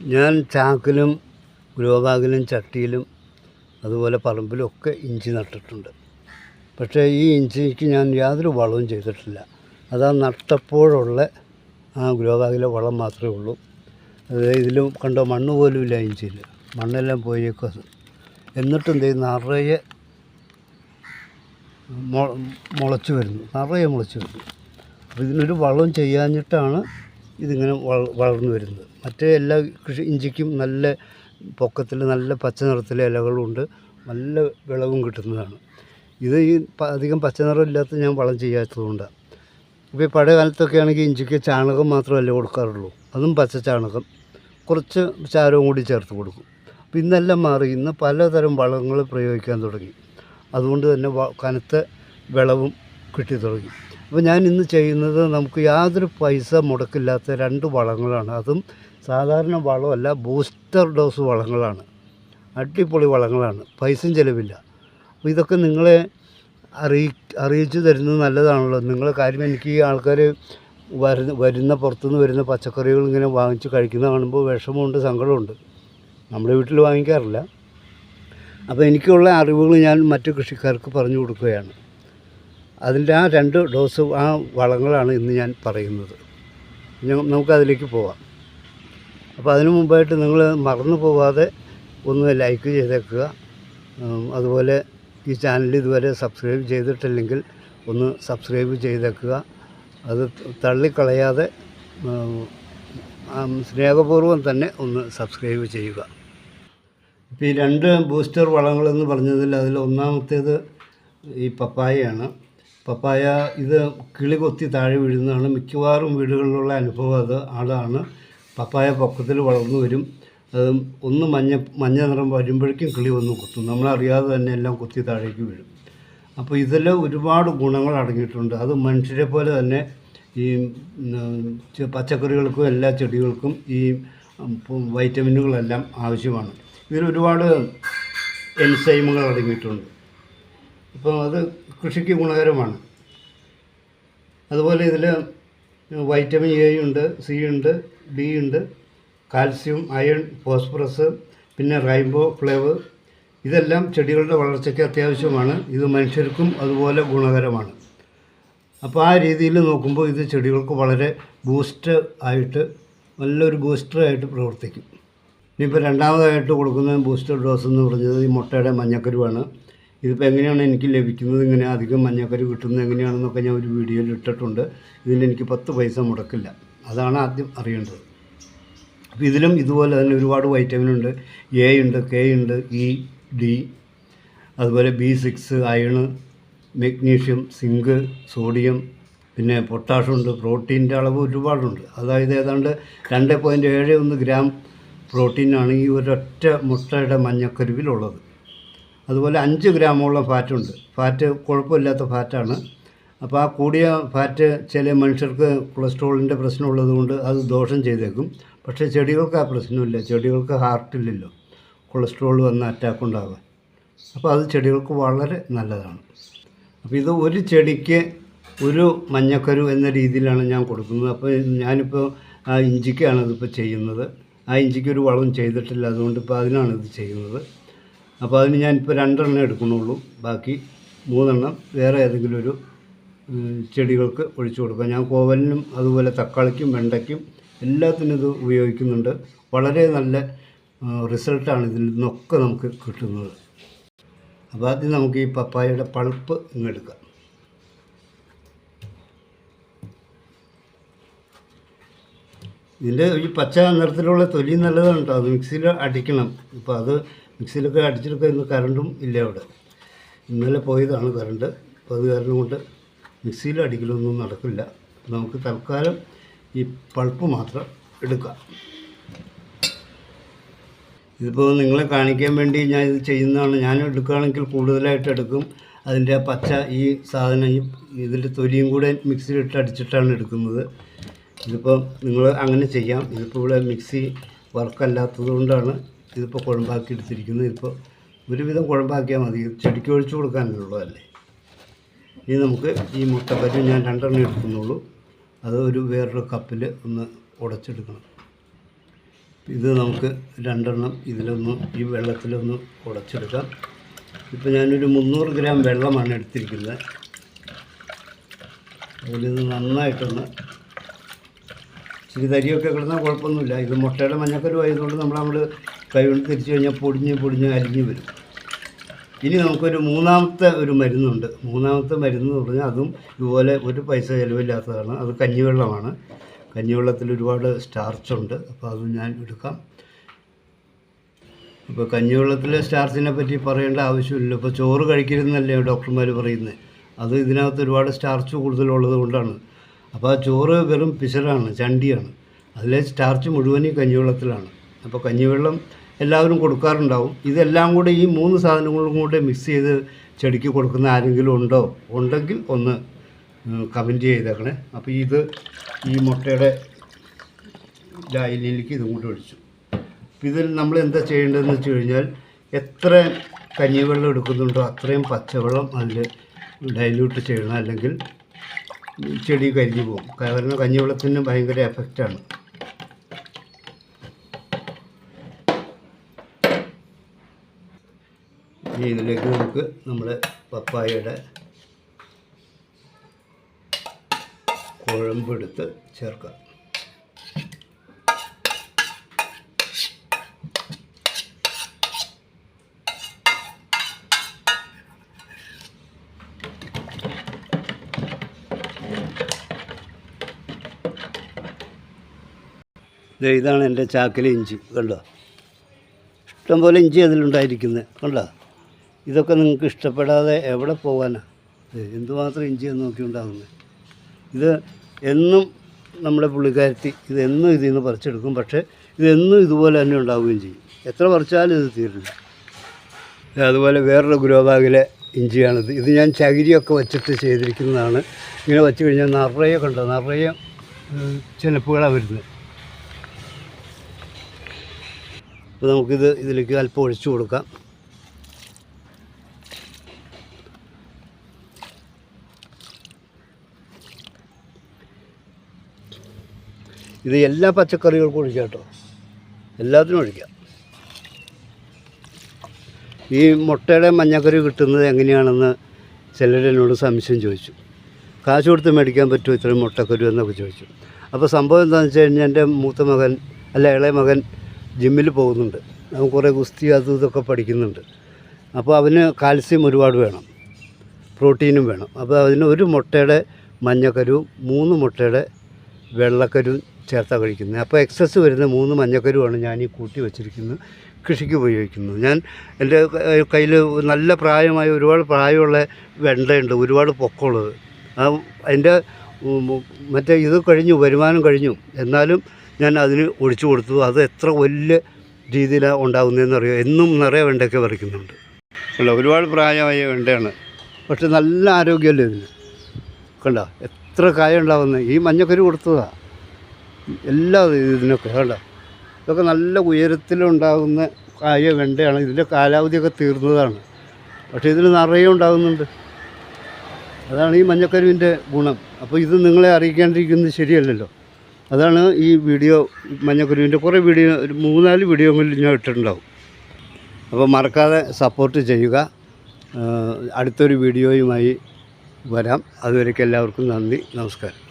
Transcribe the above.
ഞാൻ ചാക്കിലും ഗ്രോബാഗിലും ചട്ടിയിലും അതുപോലെ പറമ്പിലും ഒക്കെ ഇഞ്ചി നട്ടിട്ടുണ്ട്. പക്ഷേ ഈ ഇഞ്ചിക്ക് ഞാൻ യാതൊരു വളവും ചെയ്തിട്ടില്ല. അതാ നട്ടപ്പോഴുള്ള ആ ഗ്രോബാഗിലെ വളം മാത്രമേ ഉള്ളൂ. അത് ഇതിലും കണ്ടോ മണ്ണ് പോലും ഇല്ല ഇഞ്ചിയിൽ. മണ്ണെല്ലാം പോയേക്കും എന്നിട്ടും ഇത് നിറയെ മുളച്ച് വരുന്നു. നിറയെ മുളച്ചു വരുന്നു. അപ്പോൾ ഇതിനൊരു വളം ചെയ്യാഞ്ഞിട്ടാണ് ഇതിങ്ങനെ വള- വളർന്നു വരുന്നത്. മറ്റേ എല്ലാ കൃഷി ഇഞ്ചിക്കും നല്ല പൊക്കത്തിൽ നല്ല പച്ച നിറത്തിലെ ഇലകളുണ്ട്. നല്ല വിളവും കിട്ടുന്നതാണ്. ഇത് ഈ അധികം പച്ച നിറം ഇല്ലാത്ത ഞാൻ വളം ചെയ്യാത്തതുകൊണ്ടാണ് ഇപ്പോൾ ഈ പഴയ കാലത്തൊക്കെ ആണെങ്കിൽ ഇഞ്ചിക്ക് ചാണകം മാത്രമല്ലേ കൊടുക്കാറുള്ളൂ. അതും പച്ച ചാണകം. കുറച്ച് ചാരവും കൂടി ചേർത്ത് കൊടുക്കും. അപ്പോൾ ഇന്നെല്ലാം മാറി. ഇന്ന് പലതരം വളങ്ങൾ പ്രയോഗിക്കാൻ തുടങ്ങി. അതുകൊണ്ട് തന്നെ കനത്ത വിളവും കിട്ടി തുടങ്ങി. അപ്പോൾ ഞാൻ ഇന്ന് ചെയ്യുന്നത് നമുക്ക് യാതൊരു പൈസ മുടക്കില്ലാത്ത രണ്ട് വളങ്ങളാണ്. അതും സാധാരണ വളമല്ല ബൂസ്റ്റർ ഡോസ് വളങ്ങളാണ്. അടിപൊളി വളങ്ങളാണ്. പൈസയും ചിലവില്ല. അപ്പോൾ ഇതൊക്കെ നിങ്ങളെ അറിയി അറിയിച്ചു തരുന്നത് നല്ലതാണല്ലോ. നിങ്ങളെ കാര്യം എനിക്ക് ഈ ആൾക്കാർ വരുന്ന വരുന്ന പുറത്തുനിന്ന് വരുന്ന പച്ചക്കറികൾ ഇങ്ങനെ വാങ്ങിച്ച് കഴിക്കുന്ന കാണുമ്പോൾ വിഷമമുണ്ട് സങ്കടമുണ്ട്. നമ്മുടെ വീട്ടിൽ വാങ്ങിക്കാറില്ല. അപ്പോൾ എനിക്കുള്ള അറിവുകൾ ഞാൻ മറ്റു കൃഷിക്കാർക്ക് പറഞ്ഞു കൊടുക്കുകയാണ്. അതിന്റെ ആ രണ്ട് ഡോസ് ആ വളങ്ങളാണ് ഇന്ന് ഞാൻ പറയുന്നത്. നമുക്കതിലേക്ക് പോവാം. അപ്പോൾ അതിനു മുമ്പായിട്ട് നിങ്ങൾ മറന്നു പോവാതെ ഒന്ന് ലൈക്ക് ചെയ്തേക്കുക. അതുപോലെ ഈ ചാനൽ ഇതുവരെ സബ്സ്ക്രൈബ് ചെയ്തിട്ടില്ലെങ്കിൽ ഒന്ന് സബ്സ്ക്രൈബ് ചെയ്തേക്കുക. അത് തള്ളിക്കളയാതെ സ്നേഹപൂർവം തന്നെ ഒന്ന് സബ്സ്ക്രൈബ് ചെയ്യുക. ഇപ്പോൾ ഈ രണ്ട് ബൂസ്റ്റർ വളങ്ങളെന്ന് പറഞ്ഞതിൽ അതിൽ ഒന്നാമത്തേത് ഈ പപ്പായയാണ്. പപ്പായ ഇത് കിളി കൊത്തി താഴെ വീഴുന്നതാണ്. മിക്കവാറും വീടുകളിലുള്ള അനുഭവം അത് ആളാണ്. പപ്പായ പൊക്കത്തിൽ വളർന്നു വരും. അത് ഒന്ന് മഞ്ഞ മഞ്ഞ നിറം വരുമ്പോഴേക്കും കിളി വന്ന് കുത്തും. നമ്മളറിയാതെ തന്നെ എല്ലാം കുത്തി താഴേക്ക് വീഴും. അപ്പോൾ ഇതിൽ ഒരുപാട് ഗുണങ്ങൾ അടങ്ങിയിട്ടുണ്ട്. അത് മനുഷ്യരെ പോലെ തന്നെ ഈ പച്ചക്കറികൾക്കും എല്ലാ ചെടികൾക്കും ഈ വൈറ്റമിനുകളെല്ലാം ആവശ്യമാണ്. ഇതിൽ ഒരുപാട് എൻസൈമുകൾ അടങ്ങിയിട്ടുണ്ട്. അപ്പോൾ അത് കൃഷിക്ക് ഗുണകരമാണ്. അതുപോലെ ഇതിൽ വൈറ്റമിൻ എ ഉണ്ട് സി ഉണ്ട് ബി ഉണ്ട് കാൽസ്യം അയൺ ഫോസ്ഫറസ് പിന്നെ റൈംബോ ഫ്ലേവ് ഇതെല്ലാം ചെടികളുടെ വളർച്ചയ്ക്ക് അത്യാവശ്യമാണ്. ഇത് മനുഷ്യർക്കും അതുപോലെ ഗുണകരമാണ്. അപ്പോൾ ആ രീതിയിൽ നോക്കുമ്പോൾ ഇത് ചെടികൾക്ക് വളരെ ബൂസ്റ്റ് ആയിട്ട് നല്ലൊരു ബൂസ്റ്ററായിട്ട് പ്രവർത്തിക്കും. ഇനിയിപ്പോൾ രണ്ടാമതായിട്ട് കൊടുക്കുന്ന ബൂസ്റ്റർ ഡോസ് എന്ന് പറഞ്ഞത് ഈ മുട്ടയുടെ മഞ്ഞക്കരുവാണ്. ഇതിപ്പോൾ എങ്ങനെയാണ് എനിക്ക് ലഭിക്കുന്നത്? ഇങ്ങനെ അധികം മഞ്ഞക്കറി കിട്ടുന്നത് എങ്ങനെയാണെന്നൊക്കെ ഞാൻ ഒരു വീഡിയോയിൽ ഇട്ടിട്ടുണ്ട്. ഇതിലെനിക്ക് പത്ത് പൈസ മുടക്കില്ല. അതാണ് ആദ്യം അറിയേണ്ടത്. അപ്പോൾ ഇതിലും ഇതുപോലെ തന്നെ ഒരുപാട് വൈറ്റമിൻ ഉണ്ട്. എ ഉണ്ട് കെ ഉണ്ട് ഇ ഡി അതുപോലെ B six iron magnesium zinc sodium പിന്നെ പൊട്ടാഷുണ്ട് പ്രോട്ടീന്റെ അളവ് ഒരുപാടുണ്ട്. അതായത് ഏതാണ്ട് രണ്ട് പോയിന്റ് ഏഴ് ഒന്ന് ഗ്രാം പ്രോട്ടീനാണ് ഈ ഒരൊറ്റ മുട്ടയുടെ മഞ്ഞക്കരുവിലുള്ളത്. അതുപോലെ അഞ്ച് ഗ്രാമോളം ഫാറ്റുണ്ട്. ഫാറ്റ് കുഴപ്പമില്ലാത്ത ഫാറ്റാണ്. അപ്പോൾ ആ കൂടിയ ഫാറ്റ് ചില മനുഷ്യർക്ക് കൊളസ്ട്രോളിന്റെ പ്രശ്നമുള്ളത് കൊണ്ട് അത് ദോഷം ചെയ്തേക്കും. പക്ഷേ ചെടികൾക്ക് ആ പ്രശ്നമില്ല. ചെടികൾക്ക് ഹാർട്ടില്ലല്ലോ കൊളസ്ട്രോൾ വന്ന അറ്റാക്ക് ഉണ്ടാകാൻ അപ്പോൾ അത് ചെടികൾക്ക് വളരെ നല്ലതാണ്. അപ്പോൾ ഇത് ഒരു ചെടിക്ക് ഒരു മഞ്ഞക്കരു എന്ന രീതിയിലാണ് ഞാൻ കൊടുക്കുന്നത്. അപ്പോൾ ഞാനിപ്പോൾ ആ ഇഞ്ചിക്കാണ് ഇതിപ്പോൾ ചെയ്യുന്നത്. ആ ഇഞ്ചിക്ക് ഒരു വളം ചെയ്തിട്ടില്ല. അതുകൊണ്ട് ഇപ്പോൾ അതിനാണ് ഇത് ചെയ്യുന്നത്. അപ്പോൾ അതിന് ഞാനിപ്പോൾ രണ്ടെണ്ണം എടുക്കുന്നുള്ളൂ. ബാക്കി മൂന്നെണ്ണം വേറെ ഏതെങ്കിലും ഒരു ചെടികൾക്ക് ഒഴിച്ചു കൊടുക്കാം. ഞാൻ കോവലിനും അതുപോലെ തക്കാളിക്കും വെണ്ടയ്ക്കും എല്ലാത്തിനും ഇത് ഉപയോഗിക്കുന്നുണ്ട്. വളരെ നല്ല റിസൾട്ടാണ് ഇതിൽ നിന്നൊക്കെ നമുക്ക് കിട്ടുന്നത്. അപ്പോൾ ആദ്യം നമുക്ക് ഈ പപ്പായയുടെ പൾപ്പ് ഇങ്ങെടുക്കാം ഇതിന്റെ ഈ പച്ച നിറത്തിലുള്ള തൊലി നല്ലതാണ് കേട്ടോ. അത് മിക്സിയിൽ അടിക്കണം. ഇപ്പോൾ അത് മിക്സിയിലൊക്കെ അടിച്ചെടുക്കുക ഇന്ന് കറണ്ടും ഇല്ല അവിടെ. ഇന്നലെ പോയതാണ് കറണ്ട്. അപ്പോൾ അത് കാരണം കൊണ്ട് മിക്സിയിൽ അടിക്കലൊന്നും നടക്കില്ല. നമുക്ക് തൽക്കാലം ഈ പൾപ്പ് മാത്രം എടുക്കാം. ഇതിപ്പോൾ നിങ്ങളെ കാണിക്കാൻ വേണ്ടി ഞാൻ ഇത് ചെയ്യുന്നതാണ്. ഞാൻ എടുക്കുകയാണെങ്കിൽ കൂടുതലായിട്ട് എടുക്കും. അതിന്റെ ആ പച്ച ഈ സാധനം ഈ ഇതിന്റെ തൊലിയും കൂടെ മിക്സിയിലിട്ട് അടിച്ചിട്ടാണ് എടുക്കുന്നത്. ഇതിപ്പോൾ നിങ്ങൾ അങ്ങനെ ചെയ്യാം. ഇതിപ്പോൾ ഇവിടെ മിക്സി വർക്കല്ലാത്തത് കൊണ്ടാണ് ഇതിപ്പോൾ കുഴമ്പാക്കി എടുത്തിരിക്കുന്നത് ഇതിപ്പോൾ ഒരുവിധം കുഴമ്പാക്കിയാൽ മതി. ചെടിക്ക് ഒഴിച്ചു കൊടുക്കാനുള്ളതല്ലേ. ഇനി നമുക്ക് ഈ മുട്ടപ്പറ്റി ഞാൻ രണ്ടെണ്ണം എടുക്കുന്നുള്ളൂ. അത് ഒരു വേറൊരു കപ്പിൽ ഒന്ന് ഉടച്ചെടുക്കണം. ഇത് നമുക്ക് രണ്ടെണ്ണം ഇതിലൊന്ന് ഈ വെള്ളത്തിലൊന്ന് ഉടച്ചെടുക്കാം. ഇപ്പോൾ ഞാനൊരു മുന്നൂറ് ഗ്രാം വെള്ളമാണ് എടുത്തിരിക്കുന്നത്. അതിലിത് നന്നായിട്ടൊന്ന് ഇച്ചിരി തരിയൊക്കെ കിടന്നാൽ കുഴപ്പമൊന്നുമില്ല. ഇത് മുട്ടയുടെ മഞ്ഞക്കരു ആയതുകൊണ്ട് നമ്മൾ നമ്മൾ കൈ കൊണ്ട് തിരിച്ചു കഴിഞ്ഞാൽ പൊടിഞ്ഞ് പൊടിഞ്ഞ് അരിഞ്ഞ് വരും. ഇനി നമുക്കൊരു മൂന്നാമത്തെ ഒരു മരുന്നുണ്ട്. മൂന്നാമത്തെ മരുന്ന് എന്ന് പറഞ്ഞാൽ അതും ഇതുപോലെ ഒരു പൈസ ചിലവില്ലാത്തതാണ്. അത് കഞ്ഞിവെള്ളമാണ്. കഞ്ഞിവെള്ളത്തിൽ ഒരുപാട് സ്റ്റാർച്ച് ഉണ്ട്. അപ്പോൾ അതും ഞാൻ എടുക്കാം. ഇപ്പോൾ കഞ്ഞിവെള്ളത്തിലെ സ്റ്റാർച്ചിനെ പറ്റി പറയേണ്ട ആവശ്യമില്ല ഇപ്പോൾ ചോറ് കഴിക്കരുതെന്നല്ലേ ഡോക്ടർമാർ പറയുന്നത് അത് ഇതിനകത്ത് ഒരുപാട് സ്റ്റാർച്ച് കൂടുതലുള്ളത് കൊണ്ടാണ്. അപ്പോൾ ആ ചോറ് വെറും പിശറാണ് ചണ്ടിയാണ്. അതിലെ സ്റ്റാർച്ച് മുഴുവൻ ഈ കഞ്ഞിവെള്ളത്തിലാണ്. അപ്പോൾ കഞ്ഞിവെള്ളം എല്ലാവരും കൊടുക്കാറുണ്ടാവും. ഇതെല്ലാം കൂടെ ഈ മൂന്ന് സാധനങ്ങളും കൂടെ മിക്സ് ചെയ്ത് ചെടിക്ക് കൊടുക്കുന്ന ആരെങ്കിലും ഉണ്ടോ? ഉണ്ടെങ്കിൽ ഒന്ന് കമന്റ് ചെയ്തേക്കണേ. അപ്പോൾ ഇത് ഈ മുട്ടയുടെ ലായനിയിലേക്ക് ഇതും കൂടി ഒഴിച്ചു. ഇതിൽ നമ്മൾ എന്താ ചെയ്യേണ്ടതെന്ന് വെച്ച് കഴിഞ്ഞാൽ എത്ര കഞ്ഞിവെള്ളം എടുക്കുന്നുണ്ടോ അത്രയും പച്ചവെള്ളം അതിൽ ഡൈല്യൂട്ട് ചെയ്യണം. അല്ലെങ്കിൽ ചെടി കരിഞ്ഞു പോകും. കാരണം കഞ്ഞിവെള്ളത്തിന് ഭയങ്കര എഫക്റ്റാണ് ഇനി ഇതിലേക്ക് നമുക്ക് നമ്മുടെ പപ്പായയുടെ കുഴമ്പെടുത്ത് ചേർക്കാം. ഇതാണ് എന്റെ ചാക്കിലെ ഇഞ്ചി കണ്ടോ? ഇഷ്ടംപോലെ ഇഞ്ചി അതിലുണ്ടായിരിക്കുന്നത് കണ്ടോ? ഇതൊക്കെ നിങ്ങൾക്ക് ഇഷ്ടപ്പെടാതെ എവിടെ പോകാനാണ് എന്തുമാത്രം ഇഞ്ചി നോക്കി ഉണ്ടാകുന്നത് ഇത് എന്നും നമ്മുടെ പുള്ളിക്കാരത്തി ഇത് എന്നും ഇതിൽ നിന്ന് പറിച്ചെടുക്കും പക്ഷേ ഇതെന്നും ഇതുപോലെ തന്നെ ഉണ്ടാവുകയും ചെയ്യും. എത്ര പറിച്ചാലും ഇത് തീരില്ല. അതുപോലെ വേറൊരു ഗുരുവാഗിലെ ഇഞ്ചിയാണിത്. ഇത് ഞാൻ ചകിരിയൊക്കെ വച്ചിട്ട് ചെയ്തിരിക്കുന്നതാണ്. ഇങ്ങനെ വെച്ച് കഴിഞ്ഞാൽ നിറയെ കണ്ടോ? നിറയെ ചിലപ്പുകളാണ് വരുന്നത്. അപ്പോൾ നമുക്കിത് ഇതിലേക്ക് അല്പം ഒഴിച്ചു കൊടുക്കാം. ഇത് എല്ലാ പച്ചക്കറികൾക്കും ഒഴിക്കാം കേട്ടോ. എല്ലാത്തിനും ഒഴിക്കാം. ഈ മുട്ടയുടെ മഞ്ഞക്കറി കിട്ടുന്നത് എങ്ങനെയാണെന്ന് ചിലരെന്നോട് സംശയം ചോദിച്ചു. കാശ് കൊടുത്ത് മേടിക്കാൻ പറ്റുമോ ഇത്രയും മുട്ടക്കറി എന്നൊക്കെ ചോദിച്ചു. അപ്പോൾ സംഭവം എന്താണെന്ന് വെച്ച് കഴിഞ്ഞാൽ എന്റെ മൂത്ത മകൻ അല്ല ഇളയ മകൻ ജിമ്മിൽ പോകുന്നുണ്ട്. അവൻ കുറേ ഗുസ്തി അതും ഇതൊക്കെ പഠിക്കുന്നുണ്ട്. അപ്പോൾ അവന് കാൽസ്യം ഒരുപാട് വേണം. പ്രോട്ടീനും വേണം. അപ്പോൾ അതിന് ഒരു മുട്ടയുടെ മഞ്ഞക്കരുവും മൂന്ന് മുട്ടയുടെ വെള്ളക്കരുവും ചേർത്താണ് കഴിക്കുന്നത്. അപ്പോൾ എക്സസ് വരുന്ന മൂന്ന് മഞ്ഞക്കരുവാണ് ഞാൻ ഈ കൂട്ടി വെച്ചിരിക്കുന്നത്. കൃഷിക്ക് ഉപയോഗിക്കുന്നു ഞാൻ എന്റെ കയ്യിൽ നല്ല പ്രായമായ ഒരുപാട് പ്രായമുള്ള വെണ്ടയുണ്ട് ഒരുപാട് പൊക്കമുള്ളത്. ആ അതിന്റെ മറ്റേ ഇത് കഴിഞ്ഞു വരുമാനം കഴിഞ്ഞു. എന്നാലും ഞാൻ അതിന് ഒഴിച്ചു കൊടുത്തു. അത് എത്ര വലിയ രീതിയിലാണ് ഉണ്ടാകുന്നതെന്ന് അറിയാം. എന്നും നിറയെ വെണ്ടയൊക്കെ പറിക്കുന്നുണ്ട്. അല്ല ഒരുപാട് പ്രായമായ വെണ്ടയാണ്. പക്ഷെ നല്ല ആരോഗ്യമല്ലേ ഇതിന്? കണ്ട? എത്ര കായ ഉണ്ടാകുന്നത് ഈ മഞ്ഞക്കരി കൊടുത്തതാ. എല്ലാ ഇതിനൊക്കെ കണ്ട? ഇതൊക്കെ നല്ല ഉയരത്തിലുണ്ടാകുന്ന കായ വെണ്ടയാണ്. ഇതിന്റെ കാലാവധിയൊക്കെ തീർന്നതാണ്. പക്ഷേ ഇതിന് നിറയെ ഉണ്ടാകുന്നുണ്ട്. അതാണ് ഈ മഞ്ഞക്കരുവിന്റെ ഗുണം. അപ്പോൾ ഇത് നിങ്ങളെ അറിയിക്കാണ്ടിരിക്കുന്നത് ശരിയല്ലല്ലോ. അതാണ് ഈ വീഡിയോ മഞ്ഞക്കുരുവിന്റെ കുറേ വീഡിയോ ഒരു മൂന്നാൽ വീഡിയോകളിൽ ഞാൻ ഇട്ടിട്ടുണ്ടാവും. അപ്പോൾ മറക്കാതെ സപ്പോർട്ട് ചെയ്യുക. അടുത്തൊരു വീഡിയോയുമായി വരാം. അതുവരേക്കും എല്ലാവർക്കും നന്ദി. നമസ്കാരം.